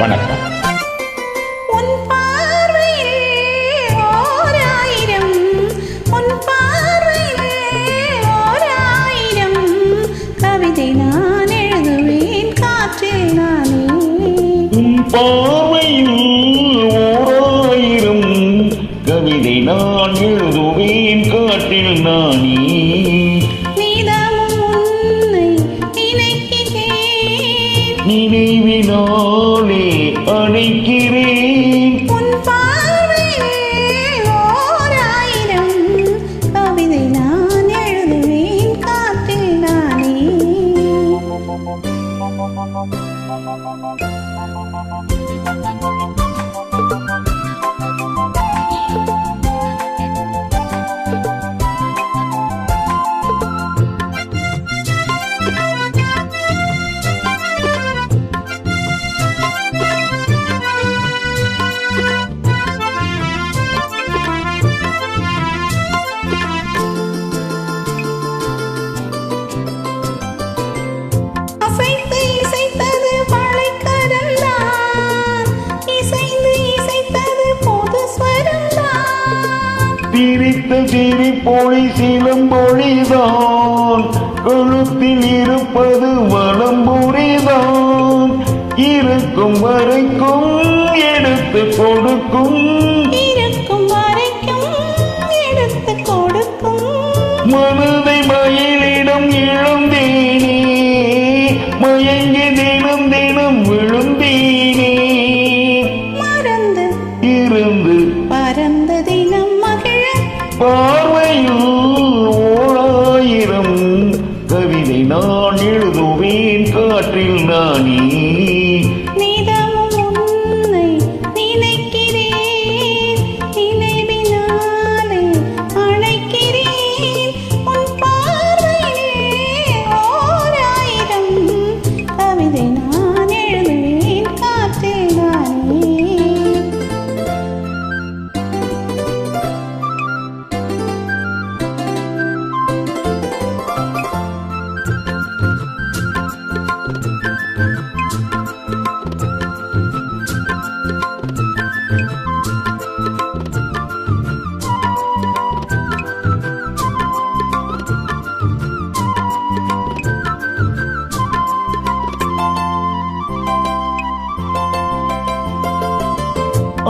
வணக்கம். நான் எழுதுவேன் காற்றில் நானே. பார்வையில் ஓராயிரம் கவிதை நான் எழுதுவேன் காட்டில் நானே. Música திரித்த திரிப்பொழி சிலம்பொழிதான் கழுத்தில் இருப்பது வளம்புரிதான் இருக்கும் வரைக்கும் எடுத்து கொடுக்கும். இருக்கும் வரைக்கும் எடுத்து கொடுக்கும். மனதை மயிலிடம் இழந்தேனே. மயங்கி தினம் தினம் விழுந்தேனே. மறந்து இருந்து பறந்த பார்வையில் ஓராயிரம் கவிதை நான் எழுதுவேன் காற்றில் நானே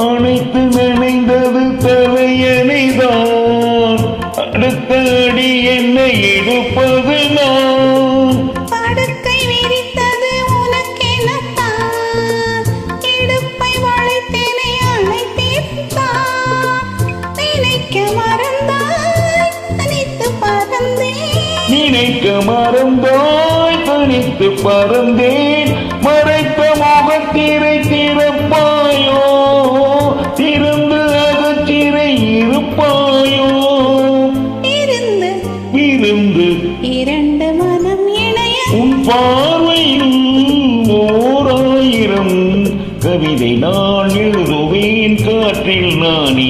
அனைத்து நினைந்தது தலையணைதான் அடுத்த நினைக்க மறந்தாய் தனித்து பறந்தேன். மறைத்த முகத்திரை திறப்பாயோ? திறந்து அகச்சிறை இருப்பாயோ? இருந்து இருந்து இரண்டு மனம் இணைய உன் பார்வையில் ஓராயிரம். கவிதை நான் எழுதுவேன் காற்றில் நானே.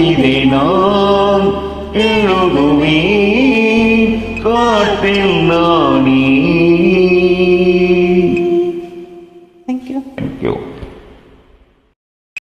கவிதை நான் எழுதுவே காட்டில் நானே